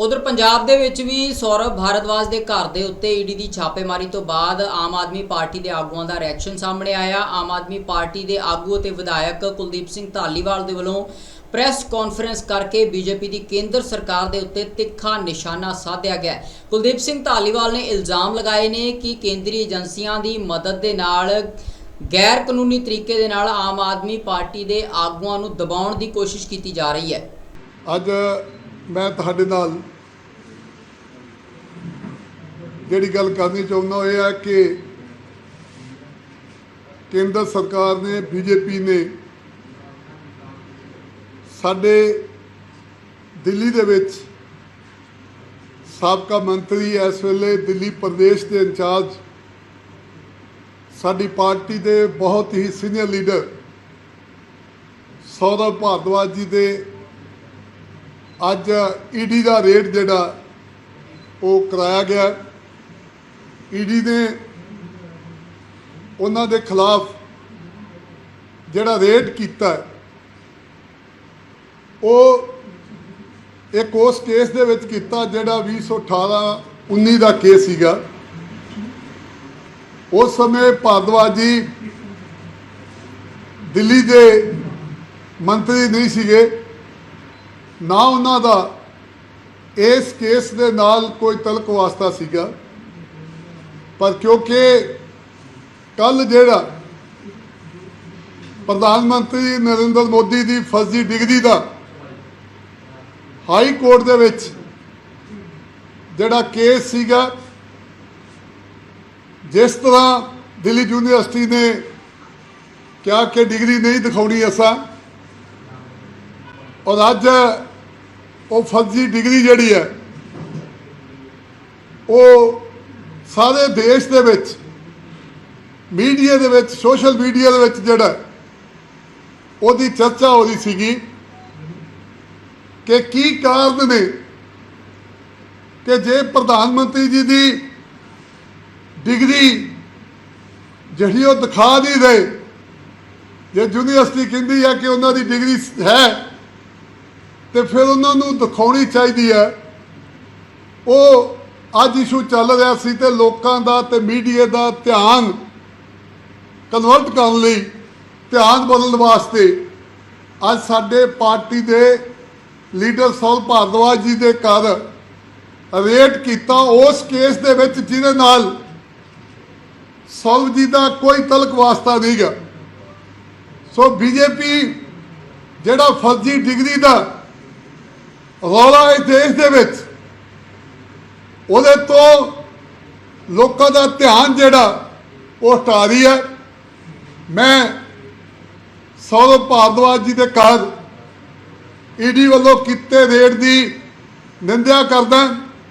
ਉਧਰ ਪੰਜਾਬ ਦੇ ਵਿੱਚ ਵੀ ਸੌਰਵ ਭਾਰਦਵਾਜ ਦੇ ਘਰ ਦੇ ਉੱਤੇ ਈਡੀ ਦੀ ਛਾਪੇਮਾਰੀ ਤੋਂ ਬਾਅਦ ਆਮ ਆਦਮੀ ਪਾਰਟੀ ਦੇ ਆਗੂਆਂ ਦਾ ਰਿਐਕਸ਼ਨ ਸਾਹਮਣੇ ਆਇਆ। ਆਮ ਆਦਮੀ ਪਾਰਟੀ ਦੇ ਆਗੂ ਅਤੇ ਵਿਧਾਇਕ ਕੁਲਦੀਪ ਸਿੰਘ ਧਾਲੀਵਾਲ ਦੇ ਵੱਲੋਂ ਪ੍ਰੈਸ ਕਾਨਫਰੰਸ ਕਰਕੇ ਬੀਜੇਪੀ ਦੀ ਕੇਂਦਰ ਸਰਕਾਰ ਦੇ ਉੱਤੇ ਤਿੱਖਾ ਨਿਸ਼ਾਨਾ ਸਾਧਿਆ ਗਿਆ ਕੁਲਦੀਪ ਸਿੰਘ ਧਾਲੀਵਾਲ ਨੇ ਇਲਜ਼ਾਮ ਲਗਾਏ ਨੇ ਕਿ ਕੇਂਦਰੀ ਏਜੰਸੀਆਂ ਦੀ ਮਦਦ ਦੇ ਨਾਲ ਗੈਰ ਕਾਨੂੰਨੀ ਤਰੀਕੇ ਦੇ ਨਾਲ ਆਮ ਆਦਮੀ ਪਾਰਟੀ ਦੇ ਆਗੂਆਂ ਨੂੰ ਦਬਾਉਣ ਦੀ ਕੋਸ਼ਿਸ਼ ਕੀਤੀ ਜਾ ਰਹੀ ਹੈ। ਅੱਜ ਮੈਂ ਤੁਹਾਡੇ ਨਾਲ ਜਿਹੜੀ ਗੱਲ ਕਰਨੀ ਚਾਹੁੰਦਾ ਉਹ ਇਹ ਹੈ ਕਿ ਕੇਂਦਰ ਸਰਕਾਰ ਨੇ, ਬੀਜੇਪੀ ਨੇ ਸਾਡੇ ਦਿੱਲੀ ਦੇ ਵਿੱਚ ਸਾਬਕਾ ਮੰਤਰੀ ਇਸ ਵੇਲੇ ਦਿੱਲੀ ਪ੍ਰਦੇਸ਼ ਦੇ ਇੰਚਾਰਜ, ਸਾਡੀ ਪਾਰਟੀ ਦੇ ਬਹੁਤ ਹੀ ਸੀਨੀਅਰ ਲੀਡਰ ਸੌਰਵ ਭਾਰਦਵਾਜ ਜੀ ਦੇ ਅੱਜ ਈਡੀ ਦਾ ਰੇਟ ਜਿਹੜਾ ਉਹ ਕਰਾਇਆ ਗਿਆ। ਈਡੀ ਨੇ ਉਹਨਾਂ ਦੇ ਖਿਲਾਫ ਜਿਹੜਾ ਰੇਟ ਕੀਤਾ ਉਹ ਇੱਕ ਉਸ ਕੇਸ ਦੇ ਵਿੱਚ ਕੀਤਾ ਜਿਹੜਾ 2018 19 ਦਾ ਕੇਸ ਸੀਗਾ। ਉਸ ਸਮੇਂ ਭਾਰਦਵਾਜ ਦਿੱਲੀ ਦੇ ਮੰਤਰੀ ਨਹੀਂ ਸੀਗੇ। ਨਾ ਉਹਨਾਂ ਦਾ ਇਸ ਕੇਸ ਦੇ ਨਾਲ ਕੋਈ ਤਲਕ ਵਾਸਤਾ ਸੀਗਾ। ਪਰ ਕਿਉਂਕਿ ਕੱਲ ਜਿਹੜਾ ਪ੍ਰਧਾਨ ਮੰਤਰੀ ਨਰਿੰਦਰ ਮੋਦੀ ਦੀ ਫਰਜ਼ੀ ਡਿਗਰੀ ਦਾ ਹਾਈ ਕੋਰਟ ਦੇ ਵਿੱਚ ਜਿਹੜਾ ਕੇਸ ਸੀਗਾ, ਜਿਸ ਤਰ੍ਹਾਂ ਦਿੱਲੀ ਯੂਨੀਵਰਸਿਟੀ ਨੇ ਕਿਹਾ ਕਿ ਡਿਗਰੀ ਨਹੀਂ ਦਿਖਾਉਣੀ ਅਸਾਂ, ਔਰ ਅੱਜ ਉਹ ਫਰਜ਼ੀ ਡਿਗਰੀ ਜਿਹੜੀ ਹੈ, ਉਹ ਸਾਰੇ ਦੇਸ਼ ਦੇ ਵਿੱਚ, ਮੀਡੀਆ ਦੇ ਵਿੱਚ, ਸੋਸ਼ਲ ਮੀਡੀਆ ਦੇ ਵਿੱਚ ਜਿਹੜਾ ਉਹਦੀ ਚਰਚਾ ਹੋ ਰਹੀ ਸੀਗੀ ਕਿ ਕੀ ਕਾਰਨ ਨੇ ਕਿ ਜੇ ਪ੍ਰਧਾਨ ਮੰਤਰੀ ਜੀ ਦੀ ਡਿਗਰੀ ਜਿਹੜੀ ਉਹ ਦਿਖਾ ਨਹੀਂ ਰਹੇ, ਜੇ ਯੂਨੀਵਰਸਿਟੀ ਕਹਿੰਦੀ ਹੈ ਕਿ ਉਹਨਾਂ ਦੀ ਡਿਗਰੀ ਹੈ ਤੇ ਫਿਰ ਉਹਨਾਂ ਨੂੰ ਦਿਖਾਉਣੀ ਚਾਹੀਦੀ ਹੈ, ਉਹ ਅੱਜ ਇਸ਼ੂ ਚੱਲ ਰਿਹਾ ਸੀ ਤੇ ਲੋਕਾਂ ਦਾ ਤੇ ਮੀਡੀਆ ਦਾ ਧਿਆਨ ਕਨਵਰਟ ਕਰਨ ਲਈ ਧਿਆਨ ਬਦਲਣ ਵਾਸਤੇ ਅੱਜ ਸਾਡੇ ਪਾਰਟੀ ਦੇ ਲੀਡਰ ਸੌਲ ਭਾਰਦਵਾਜ ਜੀ ਦੇ ਘਰ ਰੇਟ ਕੀਤਾ। ਉਸ ਕੇਸ ਦੇ ਵਿੱਚ ਜਿਹਦੇ ਨਾਲ ਸੌਲਵ ਜੀ ਦਾ ਕੋਈ ਤਲਕ ਵਾਸਤਾ ਨਹੀਂਗਾ ਸੋ ਬੀਜੇਪੀ ਜਿਹੜਾ ਫਰਜ਼ੀ ਡਿਗਰੀ ਦਾ ਰੌਲਾ ਇਸ ਦੇਸ਼ ਦੇ ਵਿੱਚ ਉਹਦੇ ਤੋਂ ਲੋਕਾਂ ਦਾ ਧਿਆਨ ਜਿਹੜਾ ਉਹ ਹਟਾ ਰਹੀ ਹੈ। ਮੈਂ ਸੌਰਵ ਭਾਰਦਵਾਜ ਜੀ ਦੇ ਘਰ ਈਡੀ ਵੱਲੋਂ ਕੀਤੇ ਰੇਡ ਦੀ ਨਿੰਦਿਆ ਕਰਦਾ।